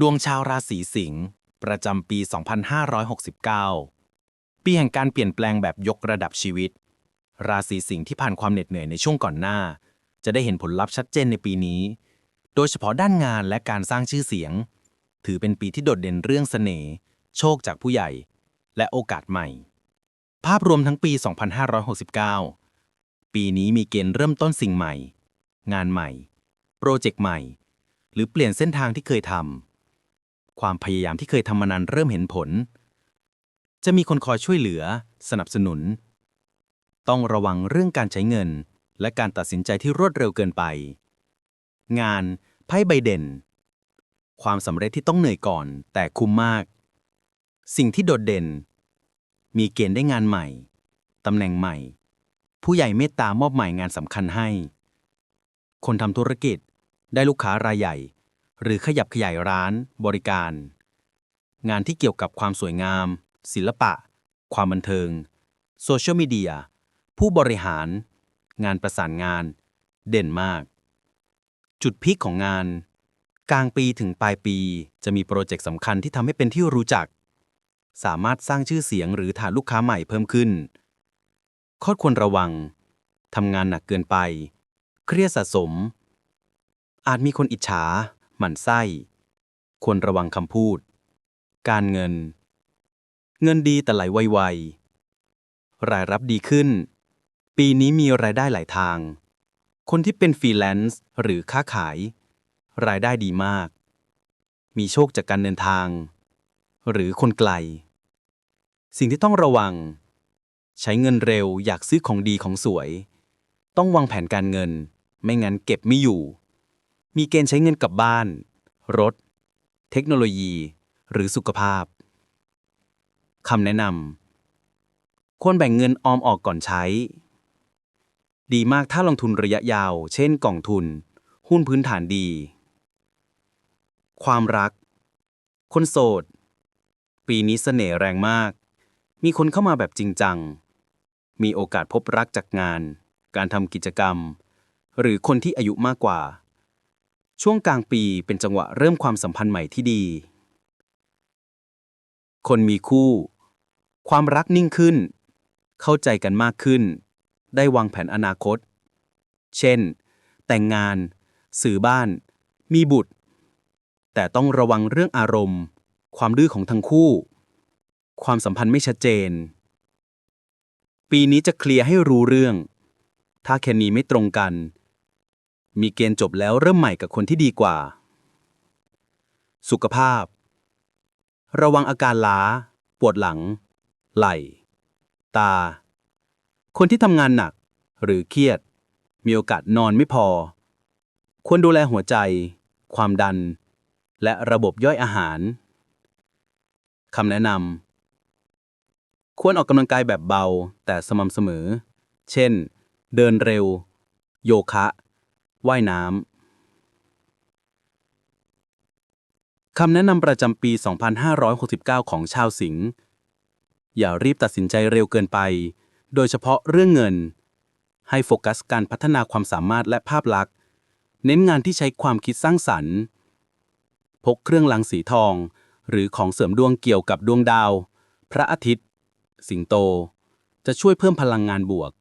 ดวงชาวราศีสิงห์ประจำปี 2569 ปีแห่งการเปลี่ยนแปลงแบบยกระดับชีวิต ราศีสิงห์ที่ผ่านความเหน็ดเหนื่อยในช่วงก่อนหน้า จะได้เห็นผลลัพธ์ชัดเจนในปีนี้ โดยเฉพาะด้านงานและการสร้างชื่อเสียง ถือเป็นปีที่โดดเด่นเรื่องเสน่ห์โชคจากผู้ใหญ่ และโอกาสใหม่ ภาพรวมทั้งปี 2569 ปีนี้มีเกณฑ์เริ่มต้นสิ่งใหม่ งานใหม่ โปรเจกต์ใหม่ หรือเปลี่ยนเส้นทางที่เคยทำ ความพยายามที่เคยทำมานานเริ่มเห็นผล จะมีคนคอยช่วยเหลือ สนับสนุน ต้องระวังเรื่องการใช้เงิน และการตัดสินใจที่รวดเร็วเกินไป งานไพ่ใบเด่น ความสำเร็จที่ต้องเหนื่อยก่อน แต่คุ้มมาก สิ่งที่โดดเด่น มีเกณฑ์ได้งานใหม่ตำแหน่งใหม่ ผู้ใหญ่เมตตามอบหมายงานสำคัญให้ คนทำธุรกิจได้ลูกค้ารายใหญ่ หรือขยับขยายร้านบริการ งานที่เกี่ยวกับความสวยงาม ศิลปะ ความบันเทิงโซเชียลมีเดียผู้บริหาร งานประสานงาน เด่นมาก จุดพีคของงาน กลางปีถึงปลายปีจะมีโปรเจกต์สำคัญที่ทำให้เป็นที่รู้จัก สามารถสร้างชื่อเสียงหรือฐานลูกค้าใหม่เพิ่มขึ้น ข้อควรระวังทำงานหนักเกินไป เครียดสะสม อาจมีคนอิจฉา มั่นไส้ ควรระวังคำพูด การเงิน เงินดีแต่ไหลไวๆ รายรับดีขึ้น ปีนี้มีรายได้หลายทาง คนที่เป็นฟรีแลนซ์หรือค้าขาย รายได้ดีมาก มีโชคจากการเดินทาง หรือคนไกล สิ่งที่ต้องระวัง ใช้เงินเร็วอยากซื้อของดีของสวย ต้องวางแผนการเงิน ไม่งั้นเก็บไม่อยู่ มีเกณฑ์ใช้เงินกับบ้าน รถ เทคโนโลยี หรือสุขภาพคำแนะนำควรแบ่งเงินออมออกก่อนใช้ ดีมากถ้าลงทุนระยะยาว เช่นกล่องทุน หุ้นพื้นฐานดี ความรัก คนโสด ปีนี้เสน่ห์แรงมาก มีคนเข้ามาแบบจริงจัง มีโอกาสพบรักจากงาน การทำกิจกรรม หรือคนที่อายุมากกว่า ช่วงกลางปีเป็นจังหวะเริ่มความสัมพันธ์ใหม่ที่ดี คนมีคู่ ความรักนิ่งขึ้น เข้าใจกันมากขึ้น ได้วางแผนอนาคต เช่น แต่งงาน สื่อบ้าน มีบุตร แต่ต้องระวังเรื่องอารมณ์ ความดื้อของทั้งคู่ ความสัมพันธ์ไม่ชัดเจน ปีนี้จะเคลียร์ให้รู้เรื่อง ถ้าแค่นี้ไม่ตรงกัน มีเกณฑ์จบแล้วเริ่มใหม่กับคนที่ดีกว่า สุขภาพ ระวังอาการล้า ปวดหลัง ไหล่ ตา คนที่ทำงานหนัก หรือเครียด มีโอกาสนอนไม่พอ ควรดูแลหัวใจ ความดัน และระบบย่อยอาหารคำแนะนำ ควรออกกำลังกายแบบเบาแต่สม่ำเสมอ เช่น เดินเร็ว โยคะ ว่ายน้ำคำแนะนำประจำปี 2569 ของชาวสิงห์อย่ารีบตัดสินใจเร็วเกินไป โดยเฉพาะเรื่องเงิน ให้โฟกัสการพัฒนาความสามารถและภาพลักษณ์ เน้นงานที่ใช้ความคิดสร้างสรรค์ พกเครื่องรังสีทอง หรือของเสริมดวงเกี่ยวกับดวงดาว พระอาทิตย์ สิงโต จะช่วยเพิ่มพลังงานบวก